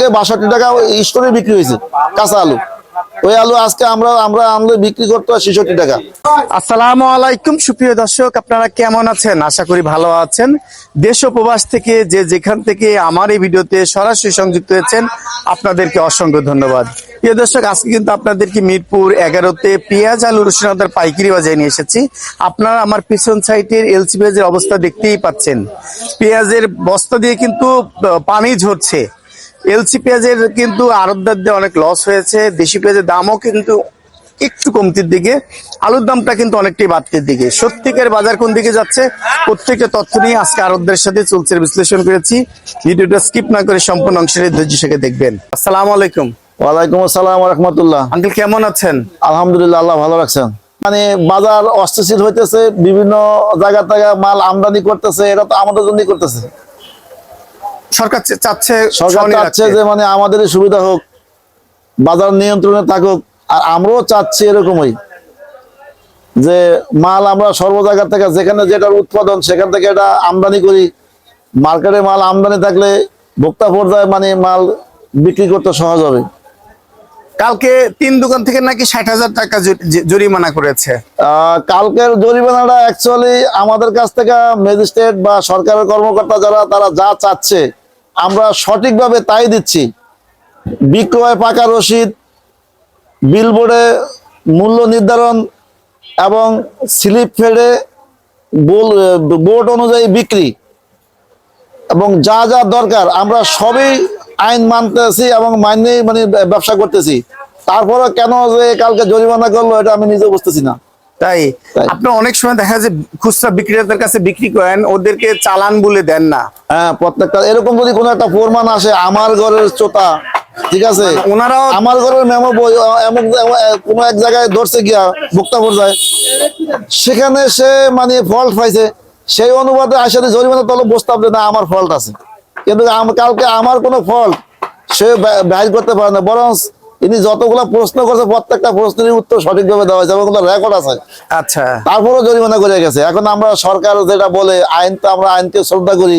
কালকে বাষট্টি টাকা স্টোরে বিক্রি হয়েছে, কাঁচা আলু। ওই আলু আজকে আমরা আমরা আনলে বিক্রি করতে ছেষট্টি টাকা। আলাইকুম, সুপ্রিয় দর্শক, আপনারা কেমন আছেন? আশা করি ভালো আছেন। দেশ প্রবাস থেকে যে যেখান থেকে আমার এই ভিডিওতে সরাসরি সংযুক্ত হয়েছেন, আপনাদেরকে অসংখ্য ধন্যবাদ। প্রিয় দর্শক, আজকে কিন্তু আপনাদেরকে মিরপুর এগারোতে পেঁয়াজ আলু রসুন আদার পাইকারি বাজারে নিয়ে এসেছি। আপনারা আমার পিছন সাইটের এলসি পেঁয়াজের অবস্থা দেখতেই পাচ্ছেন। পেঁয়াজের বস্তা দিয়ে কিন্তু পানি ঝরছে। এলসি পেঁয়াজের কিন্তু আড়তদারদের অনেক লস হয়েছে। দেশি পেঁয়াজের দামও কিন্তু একটু কমতির দিকে। আলুর দামটা কিন্তু অনেকটাই বাড়তির দিকে। সত্যিকার বাজার কোন দিকে যাচ্ছে? প্রত্যেকটা তথ্য নিয়ে আজকে আরবদের সাথে চলছে বিশ্লেষণ করেছি। ভিডিওটা স্কিপ না করে সম্পূর্ণ অংশের ধৈর্য সাথে দেখবেন। আসসালামু আলাইকুম। ওয়ালাইকুম আসসালাম রহমতুল্লাহ। আঙ্কেল কেমন আছেন? আলহামদুলিল্লাহ আল্লাহ ভালো রাখছেন। মানে বাজার অস্থিতিশীল হইতেছে বিভিন্ন জায়গা থেকে মাল আমদানি করতেছে এটা তো আমাদের জন্যই করতেছে। সরকার চাচ্ছে সরকার চাচ্ছে যে মানে আমাদের সুবিধা হোক বাজার নিয়ন্ত্রণে থাকুক আর আমরাও চাচ্ছি এরকমই যে মাল আমরা সর্ব জায়গা থেকে যেখানে যেটার উৎপাদন সেখান থেকে এটা আমদানি করি। মার্কেটে মাল আমদানি থাকলে ভোক্তা পর্যায়ে মানে মাল বিক্রি করতে সহজ হবে। কালকে তিন দোকান থেকে নাকি ষাট হাজার টাকা জরিমানা করেছে। কালকের জরিমানাটা অ্যাকচুয়ালি আমাদের কাছ থেকে ম্যাজিস্ট্রেট বা সরকারের কর্মকর্তা যারা তারা যা চাচ্ছে আমরা সঠিকভাবে তাই দিচ্ছি। বিক্রয় পাকা রসিদ বিলবোর্ডে মূল্য নির্ধারণ এবং স্লিপ ফেডে বোর্ড অনুযায়ী বিক্রি। এবং যা যা দরকার, আমরা সবই আইন মানতেছি এবং মাইনেই মানে ব্যবসা করতেছি। তারপরে কেন যে কালকে জরিমানা করল, এটা আমি নিজে বুঝতেছি না। তাই। আপনার অনেক সময় দেখা যায় খুচরা বিক্রেতার কাছে বিক্রি করেন ওদেরকে চালান বলে দেন না। হ্যাঁ প্রত্যেকটা এরকম যদি কোনো একটা প্রমাণ আসে আমার ঘরের চোতা ঠিক আছে? ওনারাও আমার ঘরের মেমো এমন কোনো এক জায়গায় ধরছে গিয়া ভোক্তা পর্যায়ে সেখানে সে মানে ফল্ট পাইছে। সেই অনুপাতে আসলে জরিমানা তলে বসতাম যে না আমার ফল্ট আছে। কিন্তু কালকে আমার কোনো ফল্ট সে বাইর করতে পারে না। বরং ইনি যতগুলো প্রশ্ন করছে প্রত্যেকটা প্রশ্নের উত্তর সঠিকভাবে দেওয়া হয়েছে এবং রেকর্ড আছে। আচ্ছা। তারপরেও জরিমানা করে গেছে। এখন আমরা সরকার যেটা বলে আইন তো আমরা আইনকে শ্রদ্ধা করি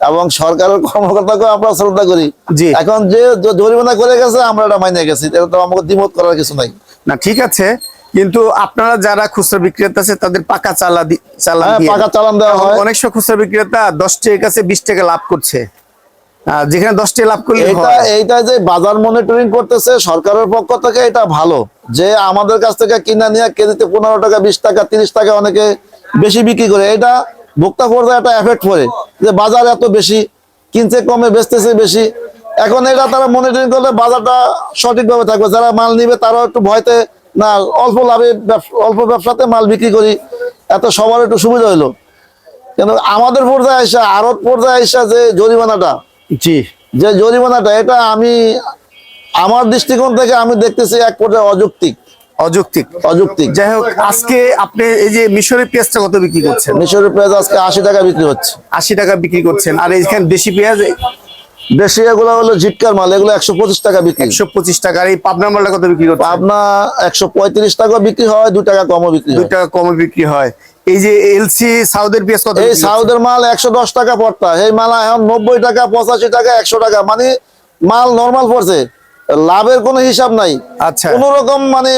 এবং সরকারের কর্মকর্তাকেও আমরা শ্রদ্ধা করি। জি। এখন যে জরিমানা করে গেছে আমরা এটা মাইনে গেছি। এটা তো আমাকে দ্বিমত করার কিছু নাই। না ঠিক আছে। কিন্তু আপনারা যারা খুচরা বিক্রেতা আছে তাদের পাকা চালা চালান হ্যাঁ পাকা চালান দেওয়া হয়। অনেক সময় খুচরা বিক্রেতা দশ টাকা কাছে বিশ টাকা লাভ করছে। যেখানে দশটি লাভ করলে এইটা এইটা যে বাজার মনিটরিং করতেছে সরকারের পক্ষ থেকে এটা ভালো। যে আমাদের কাছ থেকে কিনা নিয়ে কেজিতে পনেরো টাকা বিশ টাকা তিরিশ টাকা অনেকে বেশি বিক্রি করে এটা ভোক্তা পর্যায়ে একটা এফেক্ট পড়ে যে বাজার এত বেশি কিনছে কমে বেচতেছে বেশি। এখন এটা তারা মনিটরিং করলে বাজারটা সঠিকভাবে থাকবে। যারা মাল নিবে তারাও একটু ভয়তে না অল্প লাভে অল্প ব্যবসাতে মাল বিক্রি করি এত সবার একটু সুবিধা হইল। কিন্তু আমাদের পর্যায়ে আসা আরত পর্যায়ে আসা যে জরিমানাটা জি। যে জরিমানাটা এটা আমি আমার দৃষ্টিকোণ থেকে আমি দেখতেছি এক পর্যায়ে অযৌক্তিক। অযৌক্তিক। অযৌক্তিক। যাই হোক আজকে আপনি এই যে মিশরের পেঁয়াজটা কত বিক্রি করছেন? মিশরের পেঁয়াজ আজকে আশি টাকা বিক্রি হচ্ছে। আশি টাকা বিক্রি করছেন। আর এইখানে দেশি পেঁয়াজ দেশি এগুলো হলো জিটকার মাল এগুলো একশো পঁচিশ টাকা বিক্রি। একশো পঁচিশ টাকা। আর এই পাবনা মালটা কত বিক্রি করছেন? পাবনা একশো পঁয়ত্রিশ টাকা বিক্রি হয় দু টাকা কমও বিক্রি দুই হয়। টাকা কমে বিক্রি হয়। এই যে এলসি সাউদের পেঁয়াজ কত এই সাউদের মাল একশো দশ টাকা পড়তা। এই মাল এখন নব্বই টাকা পঁচাশি টাকা একশো টাকা। মানে মাল নর্মাল পড়ছে। লাভের কোনো হিসাব নাই। আচ্ছা। কোন রকম মানে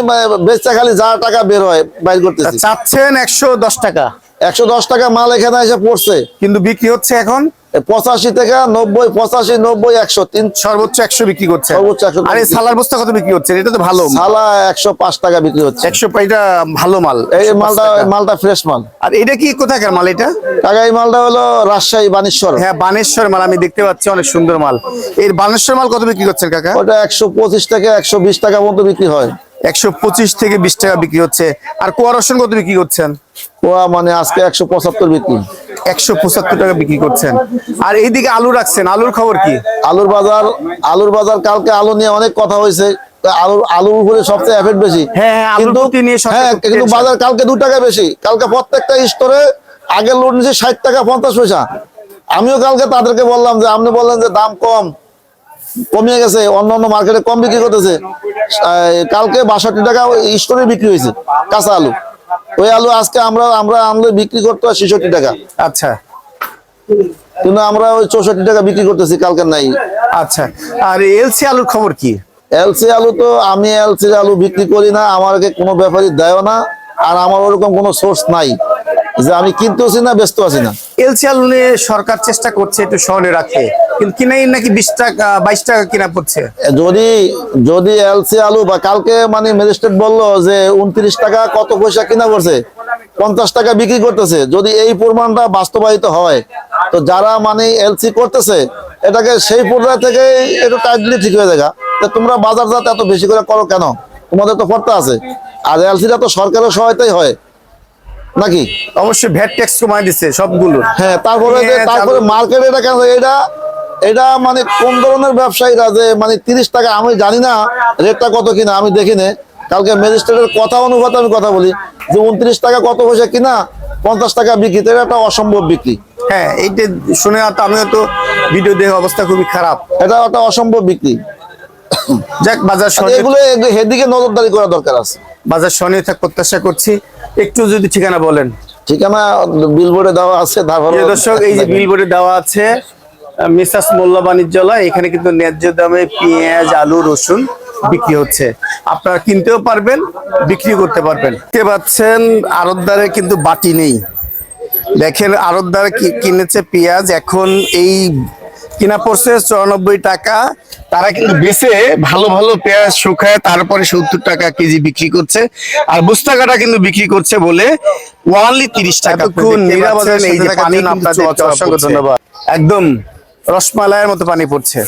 বেচা খালি যা টাকা বের হয় বাইর করতেছি। চাচ্ছেন একশো দশ টাকা। একশো দশ টাকা মাল এখানে এসে পড়ছে। কিন্তু বিক্রি হচ্ছে এখন? পঁচাশি থেকে নব্বই পঁচাশি নব্বই একশো তিন সর্বোচ্চ একশো বিক্রি করছে। সর্বোচ্চ 100 আর সালার বস্তা কত বিক্রি করছেন এটা তো ভালো। সালা একশো পাঁচ টাকা বিক্রি হচ্ছে। একশো এটা ভালো মাল। এই মালটা মালটা ফ্রেশ মাল। আর এটা কি কোথাকার মাল এটা? টাকা এই মালটা হলো রাজশাহী বানেশ্বর। হ্যাঁ বানেশ্বর মাল আমি দেখতে পাচ্ছি অনেক সুন্দর মাল। এই বানেশ্বর মাল কত বিক্রি করছেন কাকা? ওটা একশো পঁচিশ থেকে একশো বিশ টাকা পর্যন্ত বিক্রি হয়। একশো পঁচিশ থেকে বিশ টাকা বিক্রি হচ্ছে। আর কোয়া রসুন কত বিক্রি করছেন? ওয়া মানে আজকে একশো পঁচাত্তর বিক্রি। একশো পঁচাত্তর টাকা বিক্রি করছেন। আর এইদিকে আলু রাখছেন আলুর খবর কি? আলুর বাজার আলুর বাজার কালকে আলু নিয়ে অনেক কথা হয়েছে। আলুর আলুর উপরে সবচেয়ে এফেক্ট বেশি। হ্যাঁ, হ্যাঁ, কিন্তু হ্যাঁ কিন্তু বাজার কালকে দু টাকা বেশি। কালকে প্রত্যেকটা স্টোরে আগের লোড নিচ্ছে ষাট টাকা পঞ্চাশ পয়সা। আমিও কালকে তাদেরকে বললাম যে আপনি বললেন যে দাম কম কমিয়ে গেছে অন্য অন্য মার্কেটে কম বিক্রি করতেছে। কালকে বাষট্টি টাকা স্টোরে বিক্রি হয়েছে কাঁচা আলু। ওই আলু আজকে আমরা আমরা আনলে বিক্রি করতে হয় ছেষট্টি টাকা। আচ্ছা। কিন্তু আমরা ওই চৌষট্টি টাকা বিক্রি করতেছি কালকে নাই। আচ্ছা। আর এলসি আলুর খবর কি? এলসি আলু তো আমি এলসি আলু বিক্রি করি না আমাকে কোনো ব্যাপারই দেয় না আর আমার ওরকম কোনো সোর্স নাই। যে আমি কিনতেছি না ব্যস্ত আছি না। এলসি আলু নিয়ে সরকার চেষ্টা করছে একটু শহরে রাখে কিন্তু কিনাই নাকি বিশ টাকা বাইশ টাকা কিনা পড়ছে। যদি যদি এলসি আলু বা কালকে মানে ম্যাজিস্ট্রেট বলল যে উনত্রিশ টাকা কত পয়সা কিনা পড়ছে পঞ্চাশ টাকা বিক্রি করতেছে যদি এই পরিমাণটা বাস্তবায়িত হয় তো যারা মানে এলসি করতেছে এটাকে সেই পর্যায় থেকে একটু টাইটলি ঠিক হয়ে যায় তা তোমরা বাজারজাত এত বেশি করে করো কেন? তোমাদের তো পড়তে আছে। আর এলসিটা তো সরকারের সহায়তাই হয়। নাকি? অবশ্যই ভ্যাট ট্যাক্স কমায় দিচ্ছে সবগুলো। হ্যাঁ তারপরে যে হ্যাঁ, তারপরে মার্কেট এটা কেন এটা এটা মানে কোন ধরনের ব্যবসায়ীরা যে মানে তিরিশ টাকা আমি জানি না রেটটা কত কিনা আমি দেখি নে। কালকে ম্যাজিস্ট্রেটের কথা অনুপাতে আমি কথা বলি যে উনত্রিশ টাকা কত পয়সা কিনা পঞ্চাশ টাকা বিক্রি এটা একটা অসম্ভব বিক্রি। হ্যাঁ এইটা শুনে তো আমিও তো ভিডিও দেখে অবস্থা খুবই খারাপ। এটা একটা অসম্ভব বিক্রি। যাক বাজার এগুলো- এদিকে নজরদারি করা দরকার আছে। বাজার সহনীয় থাক প্রত্যাশা করছি। একটু যদি ঠিকানা বলেন। ঠিকানা বিলবোর্ডে দেওয়া আছে দর্শক এই যে বিলবোর্ডে দেওয়া আছে মিসাস মোল্লা বাণিজ্যালয়। এখানে কিন্তু ন্যায্য দামে পেঁয়াজ আলু রসুন বিক্রি হচ্ছে। আপনারা কিনতেও পারবেন বিক্রি করতে পারবেন। দেখতে পাচ্ছেন আড়তদারে কিন্তু বাটি নেই। দেখেন আড়তদার কিনেছে পেঁয়াজ। এখন এই কিনা পড়ছে চুরানব্বই টাকা তারা কিন্তু বেছে ভালো ভালো পেঁয়াজ শুকায় তারপরে সত্তর টাকা কেজি বিক্রি করছে আর বুস্তাকাটা কিন্তু বিক্রি করছে বলে ওয়ানলি তিরিশ টাকা। ধন্যবাদ। একদম রসমালাইয়ের মতো পানি পড়ছে